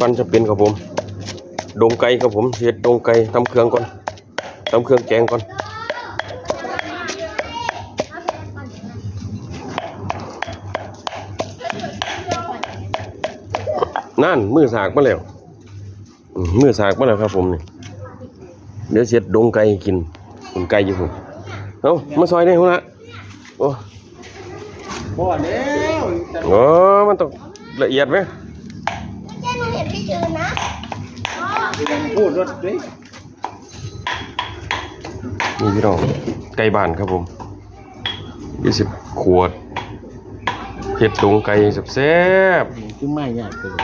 ปั้นจะเป็นครับผมดงไก่ครับผมเห็ดดงไก่ตำเครื่องก่อนตำเครื่องแกงก่อนนั่นมือสากมาแล้วอืมมือสากมาแล้วครับผมนี่เดี๋ยวเสร็จดงไก่กินดงไก่อยู่ผมเอามาซอยได้หัวละโอ้บ่แล้วแต่โอ้มันต้องละเอียดไหมแค่หนู เห็นพี่จืนนะยังพูดรถด้วยนี่พี่น้องไก่บ้านครับผมยี่สิบขวดเห็ดดงไก่แซ่บคือไม่ยากเลยๆ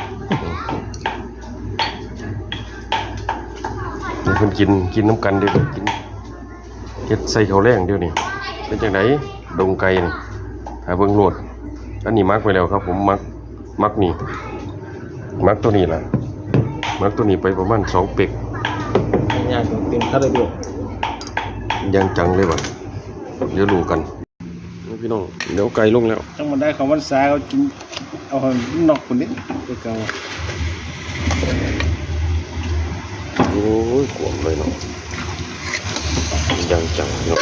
มีคนกินกินน้ำกันเดี๋ยวนี้กินเห็ดใส่ข้าวแรงเดี๋ยวนี้เป็นจังไดดงไก่นี่หาเบิ่งโลดอันนี้มักไปแล้วครับผมมักมักนี่ มักตัวนี้ล่ะ มักตัวนี้ไปประมาณสองเป็กยากเต็มคาราเบลยังจังเลยว่ะเดี๋ยวรู้กันพี่น้องเดี๋ยวไก่ลงแล้วจังมันได้ของวันสาเขากินเอาหนอกคนนี้ไปเก่าโอ้ยขวมเลยเนาะยังจังเนาะ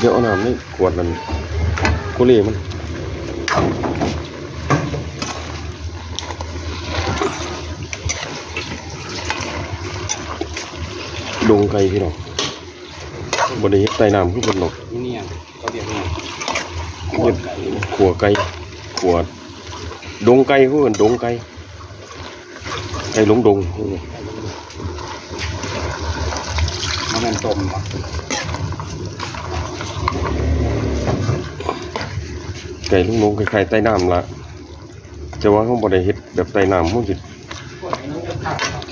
เดี๋ยวเอาน้ำนี่ขวดมันกุหรี่มันดงไก่พี่น้องบไดเฮ็ดใต้น้ำคือบนหนกนี่เนี่ยเขาเรียกนี่เฮ็ดขัวไก่ขัวดงไก่เขาเอิ้นดงไก่ไก่หลงดงมันเป็นต้ ไก่หลงดงคล้ายๆใต้น้ำละจะว่าเขาบ่ได้เฮ็ดแบบใต้น้ำเขาสิ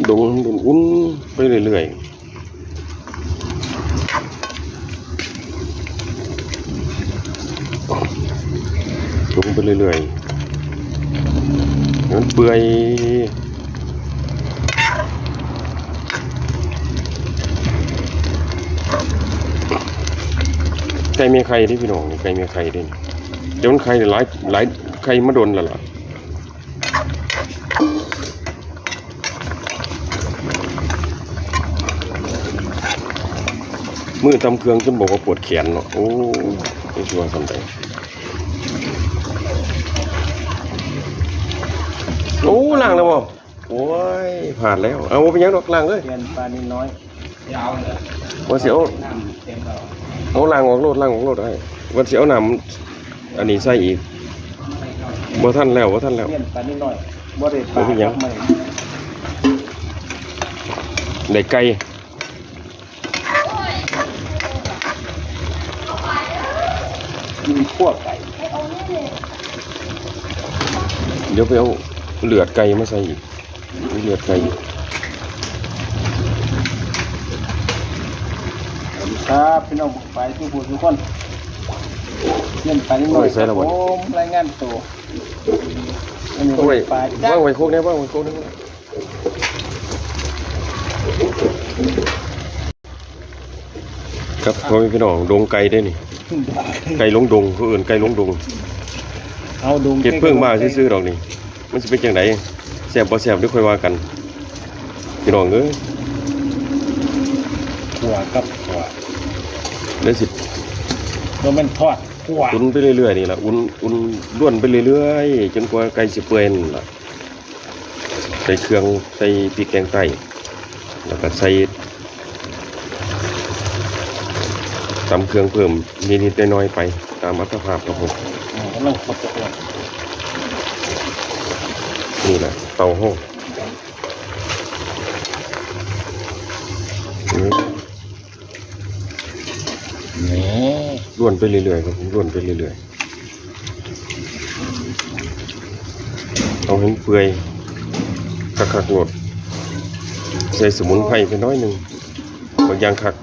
ดงอุ่นไปเรื่อยๆดงไปเรื่อยๆมันเปื่อยไก่เมียไข่ที่พี่น้องนี่ไก่เมียไข่ด้นี่ เดี๋ยวมันไข่หลายหลายไข่มาโดนแล้วล่ะมือทำเครื่องจนบอกว่าปวดแขนเนาะโอ้ไม่ชัวร์สำใดโอ้ล่างแล้วบ่โอ้ยผ่านแล้ว เอาบ่เป็นหยังดอกล่างเลยเปลี่ยนปลานิดน้อยยาวเลยว่าเสียวน้ำเต็มแล้วเอาล่างออกโลดล่างออกโลดได้ว่าเสียวน้ำ อันนี้ใส่อีกบ่ทันแล้วบ่ทันแล้วเปลี่ยนปลานิดน้อยบ่ได้ปลาไม่ได้ไก่กินขั้วไก่เดี๋ยวไปเอาเลือดไก่มาใส่อีกเลือดไก่ครับพี่น้องไปทุกผู้ทุกคน เปลี่ยนปลานิดน้อยครับผมรายงานตัวอันนี้เอาไว้ปลาจ้าว่างไว้โคกเนี้ยว่างไว้โคกเนี้ยครับพ่อแม่พี่น้องดงไก่ได้นี่ ไก่ลงดงเขาเอื่นไก่ลงดงเอาดูเก็บเพิ่งมาซื้อๆดอกนี่มันจะเป็นจังไดแซ่บบ่แซ่บเดี๋ยวค่อยว่ากัน พี่น้องเอ้ยหัวกับหัวเดี๋ยวสิตัวมันทอดหั วอุ่นไปเรื่อยๆนี่ล่ะอุ่นอุ่นล้วนไปเรื่อยๆจนกว่าไก่สิเปื่อยนั่นล่ะใส่เครื่องใส่พริกแกงไต้แล้วก็ใส่ตำเครื่องเพิ่มนิดๆน้อยๆไปตามอัตภาพครับผมอ่ากำลังขดตัวนี่แหละเตาห้องนี่ นี่ ล้วนไปเรื่อยๆครับผมล้วนไปเรื่อยๆเอาให้เปื่อยคักๆโหลดใส่สมุนไพรไปน้อยหนึ่งบางอย่างคัก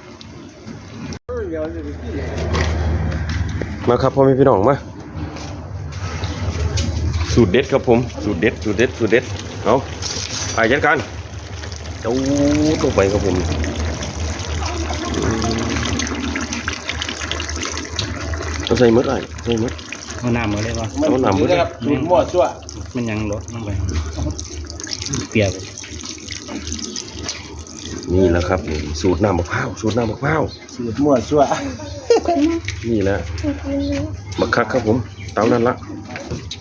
มาครับพ่อแม่พี่น้องมาสูตรเด็ดครับผมสูตรเด็ดสูตรเด็ดสูตรเด็ดเอาไปจัดการเจ้าตัวไปครับผม เอาใส่หมดไอ้ใส่หมดเอาน้ำมาเลยวะมันเอาหนำถือนะครับสูตรมั่วซั่วมันยังลดลงไปเปียกเลยนี่แหละครับนี่สูตรน้ำมะพร้าวสูตรน้ำมะพร้าวสูตรมั่วซั่วนี่แหละบักคักครับผมเตานั่นละ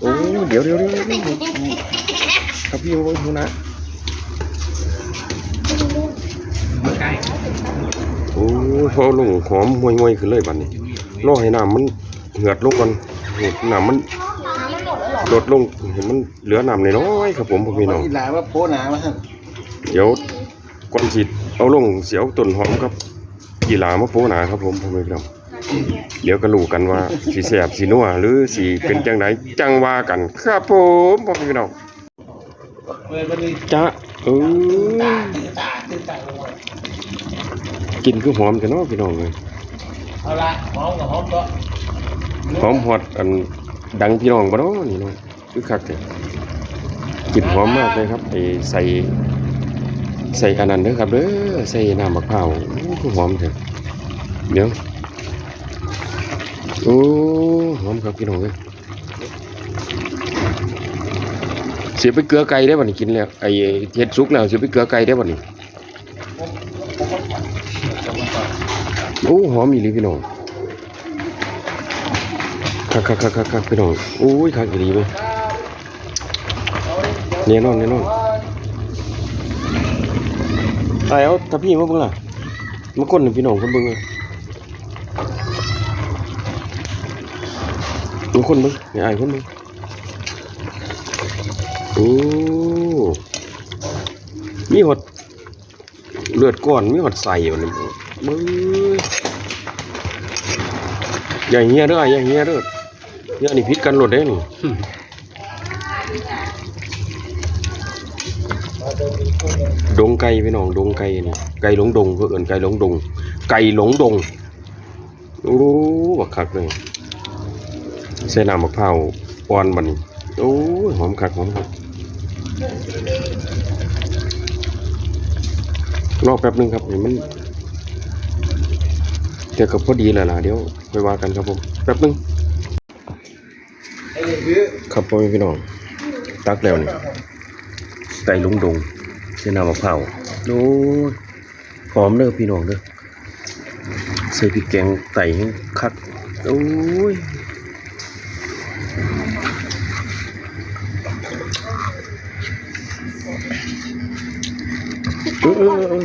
โอ้เดี๋ยวเดี๋ยวเดี๋ยวเดี๋ยวครับพี่โอ้ยหัวหนะใกล้โอ้ยพอลงหอมห่วยๆขึ้นเลยบัดนี้ รอให้น้ำมันเหือดลงก่อนเห็นน้ำมันลดลงเห็นมันเหลือน้ำน้อยๆครับผมพ่อพี่น้องอีหลาว่าโพหนามาท่านเดี๋ยวก่อนสิเอาลงเสียวต้นหอมครับกีฬามาโปหนาครับผมพ่อแม่พี่น้องเดี๋ยวก็รู้กันว่าสีแสบสีนัวหรือสีเป็นจังไดจังว่ากันครับผมพ่อแม่พี่น้องเปิดบันนี้จ้าเออตาตื่นตาตื่นตาลงมากินคือหอมกันเนาะพี่น้องเลย เอาละหอมกับหอมก็หอมฮอดอันดังพี่น้องบ่เนาะนี่เนาะคือคักแท้กลิ่นหอมมากเลยครับไอ้ใส่ใส่อันนั้นเด้อครับเด้อใส่น้ำมะพร้าวโอ้คือหอมแท้เดี๋ยวโอ้หอมครับพี่น้องเอ้ยเสียไปเกลือไก่ได้บ่นี่กินแล้วไอ้เฮ็ดสุกแล้วเสียไปเกลือไก่ได้บ่นี่ โอ้หอมอีหลีพี่น้องคักคักคักคักคักพี่น้องโอ้ยคักอีหลีไหมแน่นอนแน่นอนตายเอาถ้าพี่มาเบิ่งล่ะมาคนให้พี่น้องคนเบิ่งเลยมาคนเบิ่งให้อ้คนเบิ่งโอ้มีหดเลือดก้อนมีหดใส่มันนี่ มึงอย่าเฮียเด้ออย่าเฮียเด้อเฮียนี่พิษกันหลดเด้นี่ดงไก่พี่น้องดงไก่นี่ไก่หลงดงเพื่อนไก่หลงดง ไก่หลงดงโอ้บักคักเลยใส่น้ำมะพร้าวอ่อนบันโอ้ยหอมคักหอมคักรอแป๊บหนึงครับเห็นมัน เดี๋ยวกับพอดีแล้วล่ะเดี๋ยวไปว่ากันครับผมแป๊บหนึงไอ้นี่คือครับพ่อแม่พี่น้อง ตักแล้วนี่ไก่ลุงดงเส้นน้ำมะพร้าวโอ้ยหอมเด้อพี่น้องเด้อใส่พริกแกงไต่ให้คักโอ้ยเออเออเออ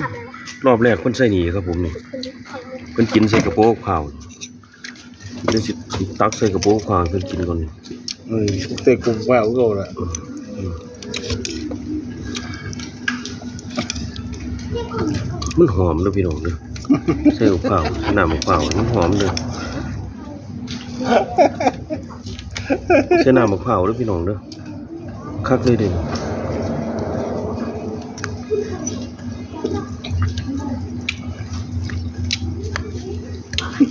รอบแรกคนใส่หนีครับผมนี่ เพิ่นกินใส่กระโปรงข้าวเดี๋ยวสิตักใส่กระโปรงข้าวให้เพิ่นกินก่อนนี่เอ้ยเตะกลุ่มว่าอุโกละมันหอมเด้อพี่น้องเด้อใส่กับข้าวน้ำกับข้าวมันหอมเด้อใส่น้ำกับข้าวเด้อพี่น้องเด้อคักเลยเด้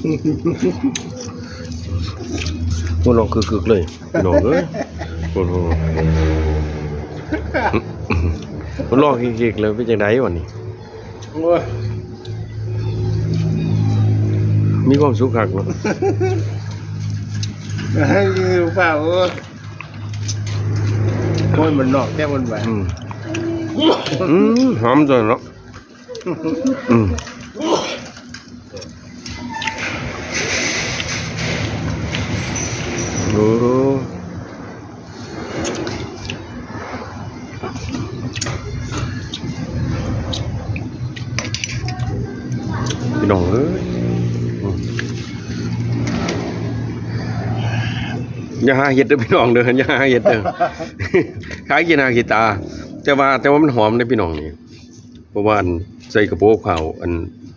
อหัวเราะคึกๆเลยพี่น้องเอ้ยโอ้โหหัวเราะคึกๆเลยเป็นจังไดวะนี่โอ้ยมีความสุขคักเนาะให้ยืมเปล่าโอ้ยโอ้ยมันนอกแค่มันแหวนอืมอืมหอมจังเนาะอืมโอ้โห พี่น้องเอ้ยอืมอย่าหาเห็ดเด้อพี่น้องเด้ออย่าหาเห็ดเด้อขายกินหากินตา แต่ว่าแต่ว่ามันหอมเด้อพี่น้องนี่เพราะว่าอันใส่กระโปรงข้าวอัน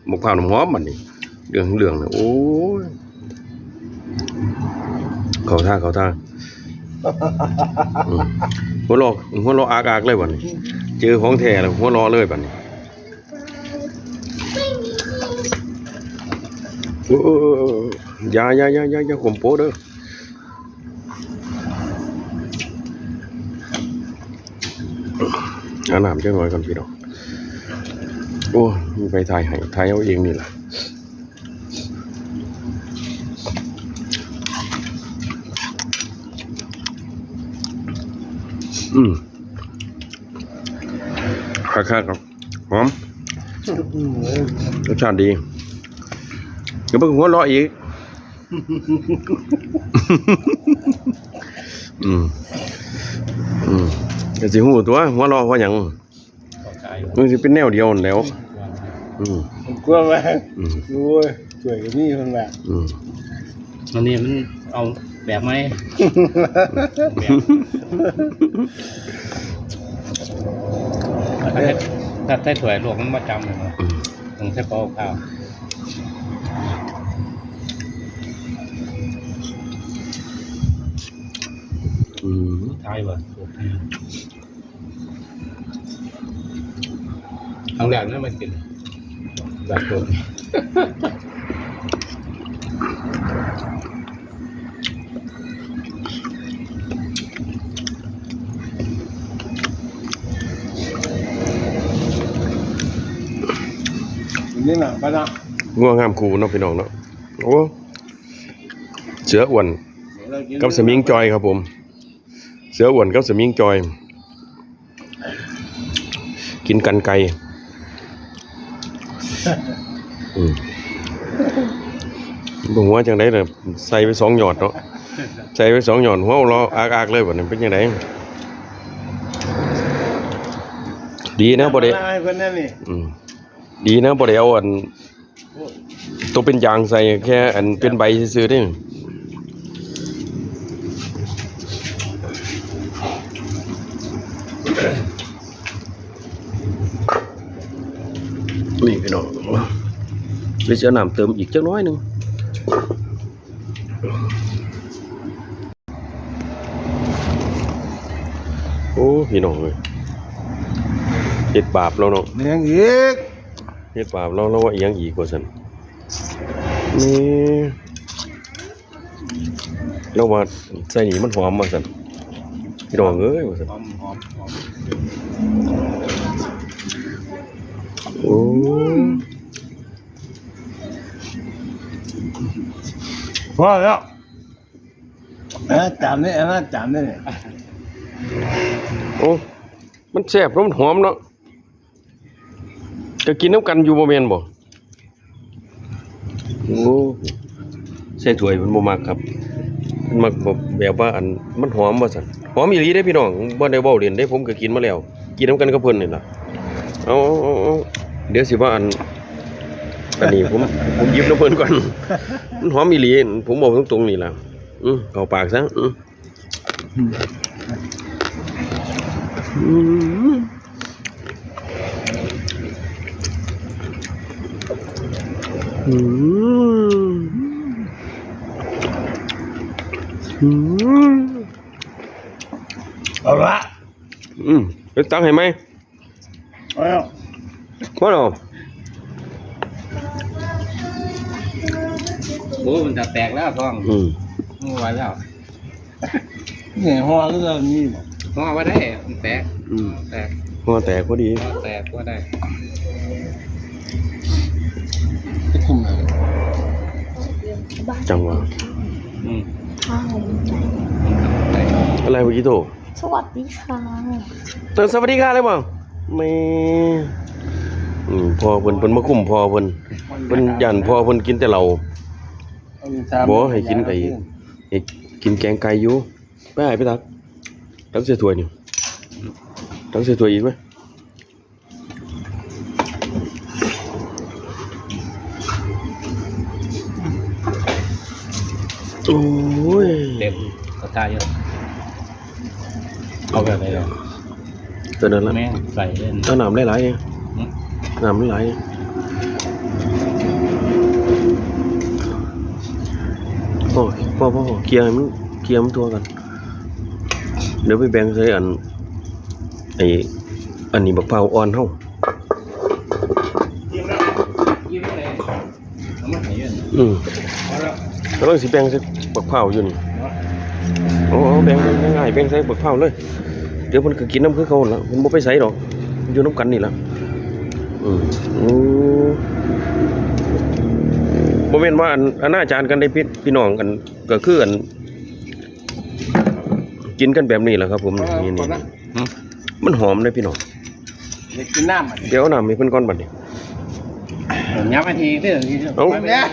หมกข้าวน้ำหอมมันนี่เรื่องเรื่องนะโอ้ย เขาท่าเขาท่าหัวราะหัวราะอากอากเลยบัดนี้เจอของแท้แล้วหัวราะเลยบัดนี้โอ้ยอย่าอย่าอย่าอย่าอย่าข่มโปเด้ออาน้ำจังหน่อยก่อนพี่น้องโอ้มีไปถ่ายให้ถ่ายเอาเองนี่แหละ อืมคักๆครับหอมรสชาติดีเดี๋ยวเพิ่งหัวเราะอีกอืมอืมก็สิหูตัวหัวเราะเพราะหยังขอใจมันสิเป็นแนวเดียวนั่นแหล้ว อืมผมกลัวมากอืมโอ้ยช่วยกับนี่คนแบบอืมอันนี้มันเอา แบบไหมแบบถ้าให้ถ้าใช้ถ้วยลวกมันมาจำเลยเนาะอืมต้องใช้เปล่าข้าวอืมทายบ่ครั้งแรกนั่นมากินแบบตัว นี้นี่น่ะป้าน่ะง่วงงามคูเนาะพี่น้องเนาะโอ้เสืออ้วนกับสมิงจอยครับผม เสืออ้วนกับสมิงจอย กินกันไก่อืมบ่หัวจังไดน่ะใส่ไปสองหยอดเนาะใส่ไปสองหยอดหัวเราะอากๆเลยบัดนี้เป็นจังไดดีนะบ่ได้ไอ้คนนั้นนี่อืม ดีนะบ่ได้เอาอันตัวเป็นยางใส่แค่อันเป็นใบซื่อๆนี่นี่พี่น้องเดี๋ยวจะนำเติมอีกจักน้อยหนึ่งโอ้พี่น้องเอ้ยเฮ็ดบาปแล้วเนาะเลี้ยงอีก เฮ็ดบาปเราเราว่าอีหยังอีกว่าซั่นนี่เราว่าใส่นี่มันหอมว่าซั่นพี่น้องเอ้ยว่าซั่นหอมหอมหอมโอ้พอแล้วอะจานนี่อะจานนี่โอ้มันแซ่บเพราะมันหอมเนาะ ก็กินน้ำกันอยู่บ่แม่นบ่โอ้ใส่ถ้วยมันบ่มักครับมันมักแบบว่าอันมันหอมว่าซั่นหอมอีหลีเด้พี่น้องบ่ได้เว้าเล่นเด้ผมก็กินมาแล้ว กินน้ำกันกับเพิ่นนี่ล่ะเอาเอาเดี๋ยวสิว่าอันอันนี้ผมผมยิบน้ำเพิ่นก่อนมันหอมอีหลีผมบอกตรงๆนี่ล่ะอือเข้าปากซะอือ อืมอืมอืมเอาละอืมไปตักให้ไหมเอาแล้วว่าเนาะโอ้มันจะแตกแล้วท้องอืมไม่ไหวแล้วนี่ห่อก็จะมีบ่ห่อไว้ได้มันแตกอืมแตกหัวแตกพอดีห่อแตกก็ได้ จะคุมอะไรจังหวะอืมข้าวได้อะไรเมื่อกี้โตสวัสดีค่ะเตือนสวัสดีค่ะเลยบ่ไม่อืมพอเพิ่นเพิ่นมาคุมพอเพิ่นเพิ่นยันพอเพิ่นกินแต่เหล้าเอาอีชามบ่ให้กินไอ้ให้กินแกงไก่อยู่ไปให้ไปตักตักใส่ถ้วยนี่ตักใส่ถ้วยอีกไหม โอ้ยเต็มกระจายเยอะเอาแบบไหนหรอตัวนั้นละแม่งใส่เล่นเอาน้ำหลายๆเนี่ยอืมน้ำหลายๆโอ้ยพ่อพ่อเคลียร์ให้มันเคลียร์มันทั่วกัน เดี๋ยวไปแบ่งใส่อันไออันนี้บักเผาวอ่อนเฮายิ้มเลยเอามาให้เยอะอืมเอาละแล้วก็สิแบ่งใส่บักเผาวอยู่นี่โอ้เอาแบ่งง่ายๆแบ่งใส่บักเผาวเลย เดี๋ยวมันก็กินน้ำคือเขาหั่นละมันบ่ไปใส่ดอกอยู่น้ำกันนี่ละอืมโอ้บ่แม่นว่าอันอนาจารกันได้พี่พี่น้องกันก็คืออันกินกันแบบนี้แหละครับ ผมนี่นี่นี่มันหอมเลยพี่น้องเด็กกินน้ำอะเดี๋ยวเอาน้ำให้เพิ่นก่อนบัดนี้ยับนาทีเด้อทีเอ้าเนี่ย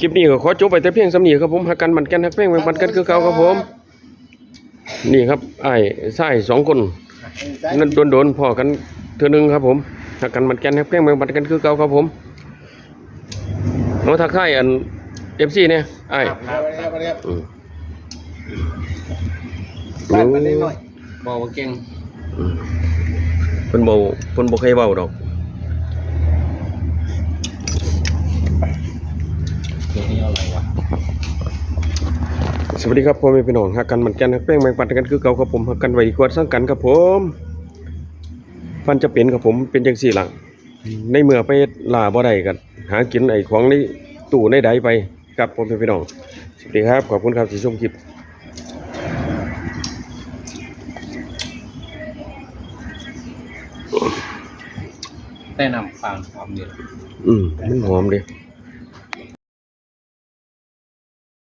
คลิปนี้ก็ขอจบไปแต่เพียงสำนีครับผมหักกันมันแกันหักเพ่งแบ่งปันกันคือเก่าครับผม นี่ครับไอ้ไส้สองคนนั่นโดนๆพอกันเทื่อหนึ่งครับผมหักกันมันแกันหักเพ่งแบ่งปันกันคือเก่าครับผมน้องทักทายอัน FC เนี่ยไอ้อืมบ้านมันได้หน่อยบอกว่าเก่งเพิ่นบ่เพิ่นบ่เคยเว้าดอก เก่งนี่อะไรวะสวัสดีครับพ่อแม่พี่น้องหักกันมันแกันหักเพ่งแบ่งปันกันคือเก่าครับผมหักกันไว้ดีกว่าสร้างกันครับผมฟันจะเป็นครับผมเป็นจังซี่ล่ะในเมื่อไปล่าบ่ได้กันหากินไอ้ของในตู้ในใดไปครับผมเป็นพี่น้องสวัสดีครับขอบคุณครับที่ชมคลิปแต่นำฟังความเดียวอืมมันหอมเดิ